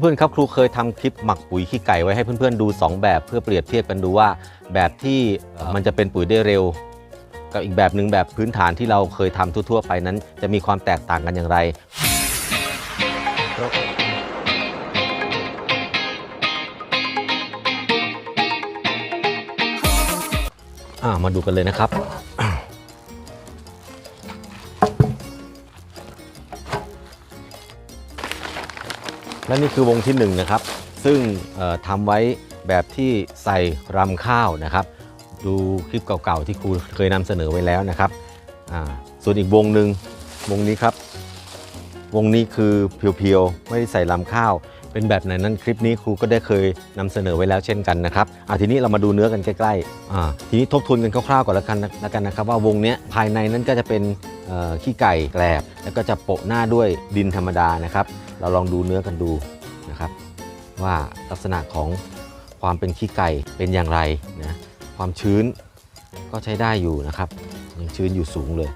เพื่อนๆครับครูเคยทำคลิปหมักปุ๋ยขี้ไก่ไว้ให้เพื่อนๆดู 2 แบบเพื่อเปรียบเทียบกันดูว่า แบบที่มันจะเป็นปุ๋ยได้เร็ว กับอีกแบบหนึ่งแบบพื้นฐานที่เราเคยทำทั่วๆ ไปนั้น จะมีความแตกต่างกันอย่างไรมาดูกันเลยนะครับ และนี่คือวงที่1นงนะครับ ซึ่งเอ่อทำไว้แบบที่ใส่รำข้าวนะครับ ดูคลิปเก่าๆที่ครูเคยนำเสนอไว้แล้วนะครับส่วนอีกวงหนึ่งวงนี้ครับ วงนี้คือเพียวๆ ไม่ได้ใส่ลำข้าว เป็นแบบไหนนั้นคลิปนี้ครูก็ได้เคยนำเสนอไว้แล้วเช่นกันนะครับอาทีนี้เรามาดูเนื้อกันใกล้ๆทีนี้ทบทวนกันคร่าวๆก่อนแล้วกันนะกันนะครับ ว่าวงเนี้ยภายในนั้นก็จะเป็นขี้ไก่แกลบ แล้วก็จะโปะหน้าด้วยดินธรรมดานะครับ เราลองดูเนื้อกันดูนะครับ ว่าลักษณะของความเป็นขี้ไก่เป็นอย่างไรนะความชื้นก็ใช้ได้อยู่นะครับยังชื้นอยู่สูงเลย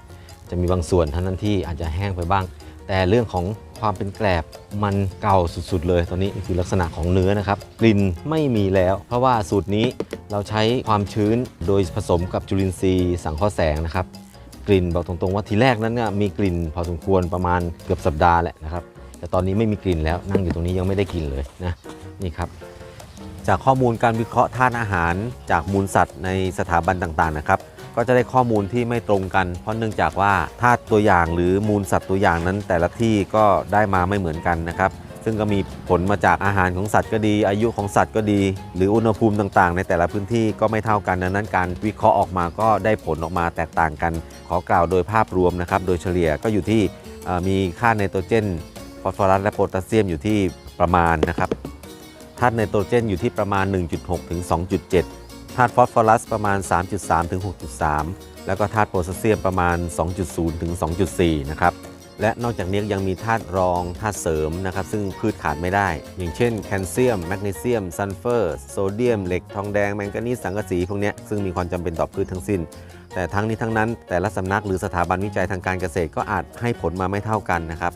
จะมีบางส่วนเท่านั้นที่อาจจะแห้งไปบ้าง แต่เรื่องของความเป็นแกลบมันเก่าสุดๆ เลย ตอนนี้คือลักษณะของเนื้อนะครับ กลิ่นไม่มีแล้ว เพราะว่าสูตรนี้เราใช้ความชื้นโดยผสมกับจุลินทรีย์สังเคราะห์แสงนะครับ กลิ่นบอกตรงๆว่าทีแรกนั้นมีกลิ่นพอสมควรประมาณเกือบสัปดาห์แหละนะครับ แต่ตอนนี้ไม่มีกลิ่นแล้วนั่งอยู่ตรงนี้ยังไม่ได้กลิ่นเลยนะนี่ครับ จากข้อมูลการวิเคราะห์ธาตุอาหาร จากมูลสัตว์ในสถาบันต่างๆนะครับ ก็จะได้ข้อมูลที่ไม่ตรงกัน เพราะเนื่องจากว่าธาตุตัวอย่างหรือมูลสัตว์ตัวอย่างนั้น แต่ละที่ก็ได้มาไม่เหมือนกันนะครับซึ่งก็มีผลมาจากอาหารของสัตว์ก็ดี อายุของสัตว์ก็ดี หรืออุณหภูมิต่างๆ ในแต่ละพื้นที่ก็ไม่เท่ากันดังนั้นการวิเคราะห์ออกมาก็ได้ผลออกมาแตกต่างกัน ขอกล่าวโดยภาพรวมนะครับ โดยเฉลี่ยก็อยู่ที่มีค่าไนโตรเจน ฟอสฟอรัสและโพแทสเซียมอยู่ที่ประมาณนะครับธาตุไนโตรเจนอยู่ที่ประมาณ 1.6 ถึง 2.7ธาตุฟอสฟอรัสประมาณ 3.3 ถึง 6.3 แล้วก็ธาตุโพแทสเซียมประมาณ 2.0 ถึง 2.4 นะครับและนอกจากนี้ยังมีธาตุรองธาตุเสริมนะครับ ซึ่งพืชขาดไม่ได้ อย่างเช่นแคลเซียม แมกนีเซียม ซัลเฟอร์ โซเดียม เหล็กทองแดง แมงกานีสสังกะสี พวกนี้ซึ่งมีความจำเป็นต่อพืชทั้งสิ้น แต่ทั้งนี้ทั้งนั้น แต่ละสำนักหรือสถาบันวิจัยทางการเกษตรก็อาจให้ผลมาไม่เท่ากันนะครับ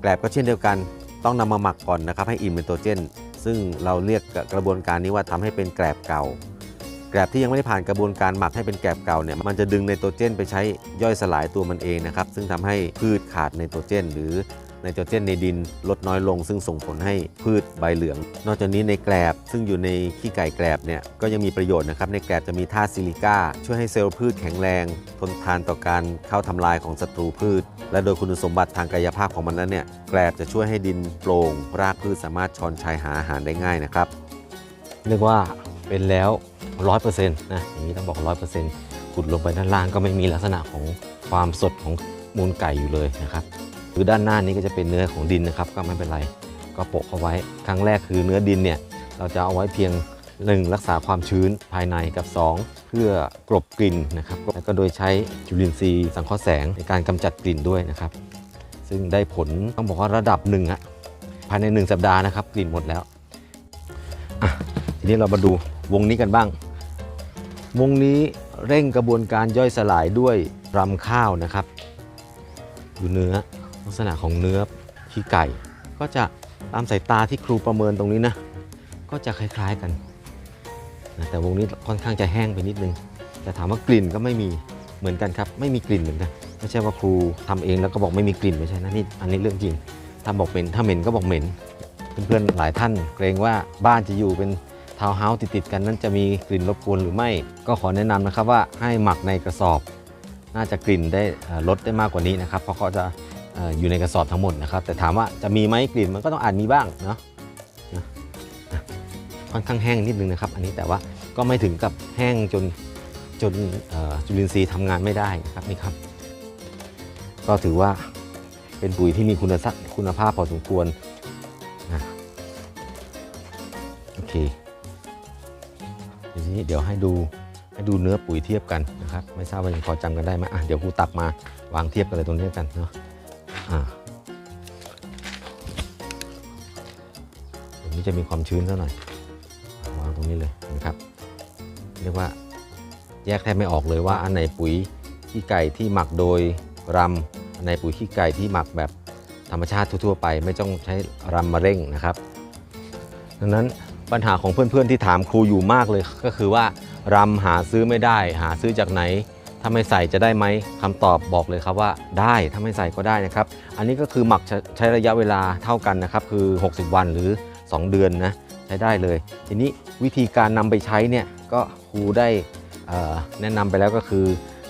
แกลบก็เช่นเดียวกัน ต้องนำมาหมักก่อนนะครับให้อิ่มเป็นตัวเจน ซึ่งเราเรียกกระบวนการนี้ว่าทำให้เป็นแกลบเก่า แกลบที่ยังไม่ได้ผ่านกระบวนการหมักให้เป็นแกลบเก่าเนี่ยมันจะดึงในตัวเจนไปใช้ย่อยสลายตัวมันเองนะครับซึ่งทำให้พืชขาดในตัวเจน หรือ ไนโตรเจนในดินลดน้อยลง ซึ่งส่งผลให้พืชใบเหลือง นอกจากนี้ในแกลบ ซึ่งอยู่ในขี้ไก่แกลบเนี่ยก็ยังมีประโยชน์นะครับ ในแกลบจะมีธาตุซิลิก้า ช่วยให้เซลล์พืชแข็งแรง ทนทานต่อการเข้าทำลายของศัตรูพืช และโดยคุณสมบัติทางกายภาพของมันนั้นเนี่ยแกลบจะช่วยให้ดินโปร่งรากพืชสามารถชอนชัยหาอาหารได้ง่ายนะครับเรียกว่าเป็นแล้วร้อยเปอร์เซ็นต์นะอย่างนี้ต้องบอกร้อยเปอร์เซ็นต์ขุดลงไปด้านล่างก็ไม่มีลักษณะของความสดของมูลไก่อยู่เลยนะครับ หรือด้านหน้านี้ก็จะเป็นเนื้อของดินนะครับ ก็ไม่เป็นไร ก็โปะเข้าไว้ ครั้งแรกคือเนื้อดินเนี่ยเราจะเอาไว้เพียง 1 รักษาความชื้นภายในกับ 2 เพื่อกลบกลิ่นนะครับแล้วก็โดยใช้จุลินทรีย์สังเคราะห์แสงในการกำจัดกลิ่นด้วยนะครับ ซึ่งได้ผลต้องบอกว่าระดับหนึ่งอะภายใน 1 สัปดาห์นะครับ กลิ่นหมดแล้วอะทีนี้เรามาดูวงนี้กันบ้าง วงนี้เร่งกระบวนการย่อยสลายด้วยรำข้าวนะครับ ดูเนื้อ ลักษณะของเนื้อขี้ไก่ ก็จะตามสายตาที่ครูประเมินตรงนี้นะ ก็จะคล้ายๆกันนะแต่วงนี้ค่อนข้างจะแห้งไปนิดนึง แต่ถามว่ากลิ่นก็ไม่มีเหมือนกันครับ ไม่มีกลิ่นเหมือนกันไม่ใช่ว่าครูทำเองแล้วก็บอกไม่มีกลิ่นไม่ใช่นะนี่อันนี้เรื่องจริงถ้าบอกเหม็นถ้าเหม็นก็บอกเหม็นเพื่อนๆหลายท่านเกรงว่าบ้านจะอยู่เป็นทาวน์เฮาส์ติดๆกันนั้นจะมีกลิ่นรบกวนหรือไม่ ก็ขอแนะนำนะครับว่าให้หมักในกระสอบ น่าจะกลิ่นได้ลดได้มากกว่านี้นะครับ เพราะเขาจะ อยู่ในกระสอบทั้งหมดนะครับ แต่ถามว่าจะมีไหมกลิ่นมันก็ต้องอาจมีบ้างเนาะนะค่อนข้างแห้งนิดนึงนะครับ อันนี้แต่ว่าก็ไม่ถึงกับแห้งจนจนจุลินทรีย์ทำงานไม่ได้นะครับนี่ครับ ก็ถือว่าเป็นปุ๋ยที่มีคุณภาพคุณภาพพอสมควรนะโอเคทีนี้เดี๋ยวให้ดูให้ดูเนื้อปุ๋ยเทียบกันนะครับ ไม่ทราบว่ายังพอจำกันได้ไหมอะเดี๋ยวครูตักมาวางเทียบกันเลยตรงนี้กันเนาะ ตรงนี้จะมีความชื้นซะหน่อยวางตรงนี้เลยนะครับ เรียกว่าแยกแทบไม่ออกเลยว่าอันไหนปุ๋ยขี้ไก่ที่หมักโดยรำอันไหนปุ๋ยขี้ไก่ที่หมักแบบธรรมชาติทั่วๆไป ไม่ต้องใช้รำมาเร่งนะครับ ดังนั้นปัญหาของเพื่อนๆที่ถามครูอยู่มากเลยก็คือว่ารำหาซื้อไม่ได้ หาซื้อจากไหน ถ้าไม่ใส่จะได้ไหมคำตอบบอกเลยครับว่าได้ถ้าไม่ใส่ก็ได้นะครับ อันนี้ก็คือหมักใช้ระยะเวลาเท่ากันนะครับ คือ 60 วันหรือ 2 เดือนนะใช้ได้เลย ทีนี้วิธีการนำไปใช้เนี่ยก็ครูได้แนะนำไปแล้วก็คือ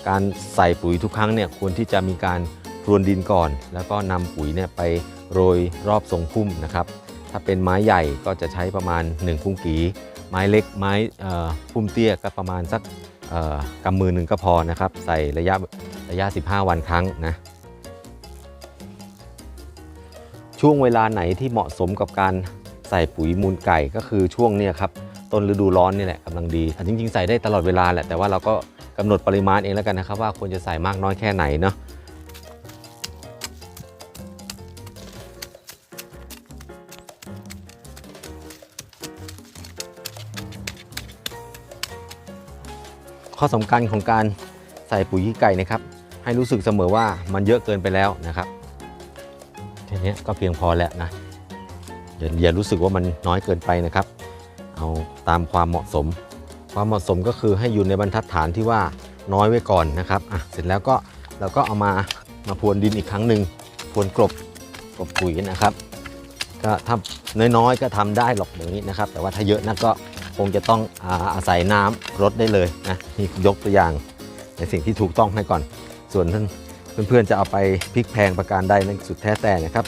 การใส่ปุ๋ยทุกครั้งเนี่ยควรที่จะมีการพรวนดินก่อน แล้วก็นำปุ๋ยเนี่ยไปโรยรอบทรงพุ่มนะครับ ถ้าเป็นไม้ใหญ่ก็จะใช้ประมาณ1พุ่มกีไม้เล็กไม้พุ่มเตี้ยก็ประมาณสัก กำมือหนึ่งก็พอนะครับ ใส่ระยะระยะ 15 วันครั้งนะช่วงเวลาไหนที่เหมาะสมกับการใส่ปุ๋ยมูลไก่ก็คือช่วงเนี้ครับต้นฤดูร้อนนี่แหละกำลังดีจริงๆ ใส่ได้ตลอดเวลาแหละแต่ว่าเราก็กำหนดปริมาณเองแล้วกันนะครับ ว่าควรจะใส่มากน้อยแค่ไหนเนาะ ข้อสำคัญของการใส่ปุ๋ยขี้ไก่นะครับ ให้รู้สึกเสมอว่ามันเยอะเกินไปแล้วนะครับทีนี้ก็เพียงพอแล้วนะอย่าอย่ารู้สึกว่ามันน้อยเกินไปนะครับ เอาตามความเหมาะสม ความเหมาะสมก็คือให้อยู่ในบรรทัดฐานที่ว่าน้อยไว้ก่อนนะครับอะเสร็จแล้วก็เราก็เอามามาพรวนดินอีกครั้งหนึ่งพรวนกลบกลบปุ๋ยนะครับ ก็ถ้าน้อยๆก็ทำได้หรอกอย่างนี้นะครับ แต่ว่าถ้าเยอะนักก็ คงจะต้องอาอาศัยน้ำรดได้เลยนะนี่ยกตัวอย่างในสิ่งที่ถูกต้องให้ก่อน ส่วนท่านเพื่อนๆจะเอาไปพลิกแพงประการใดนั่นสุดแท้แต่นะครับ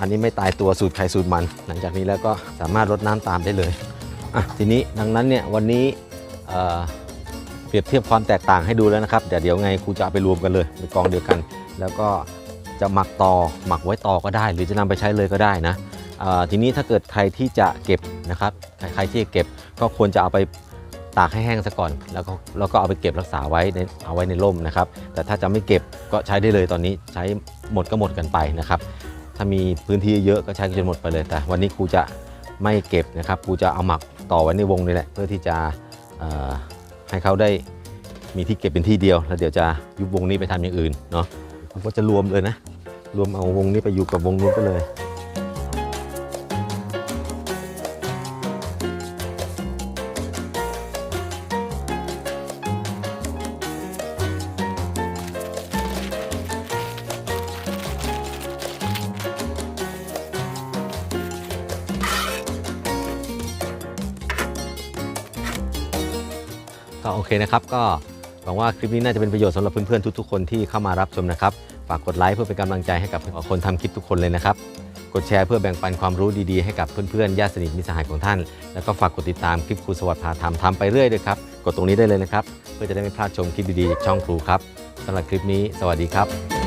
อันนี้ไม่ตายตัวสูตรใครสูตรมัน หลังจากนี้แล้วก็สามารถรดน้ำตามได้เลยอะทีนี้ดังนั้นเนี่ยวันนี้เออเปรียบเทียบความแตกต่างให้ดูแล้วนะครับเดี๋ยวเดี๋ยวไงครูจะเอาไปรวมกันเลยในกองเดียวกัน แล้วก็จะหมักต่อหมักไว้ต่อก็ได้ หรือจะนำไปใช้เลยก็ได้นะ ทีนี้ถ้าเกิดใครที่จะเก็บนะครับใครที่จะเก็บก็ควรจะเอาไปตากให้แห้งซะก่อนแล้วก็แล้วก็เอาไปเก็บรักษาไว้ในเอาไว้ในร่มนะครับ แต่ถ้าจะไม่เก็บก็ใช้ได้เลยตอนนี้ใช้หมดก็หมดกันไปนะครับ ถ้ามีพื้นที่เยอะก็ใช้จนหมดไปเลย แต่วันนี้ครูจะไม่เก็บนะครับครูจะเอาหมักต่อไว้ในวงนี่แหละเพื่อที่จะให้เขาได้มีที่เก็บเป็นที่เดียว แล้วเดี๋ยวจะยุบวงนี้ไปทำอย่างอื่นเนาะก็จะรวมเลยนะรวมเอาวงนี้ไปอยู่กับวงนู้นไปเลย ก็โอเคนะครับ ก็หวังว่าคลิปนี้น่าจะเป็นประโยชน์สำหรับเพื่อนๆทุกๆคนที่เข้ามารับชมนะครับฝากกดไลค์เพื่อเป็นกำลังใจให้กับคนทำคลิปทุกคนเลยนะครับกดแชร์เพื่อแบ่งปันความรู้ดีๆให้กับเพื่อนๆญาติสนิทมิตรสหายของท่าน แล้วก็ฝากกดติดตามคลิปครูสวัสดิ์พาทำทำไปเรื่อยเลยครับ กดตรงนี้ได้เลยนะครับ เพื่อจะได้ไม่พลาดชมคลิปดีๆจากช่องครูครับสำหรับคลิปนี้ สวัสดีครับ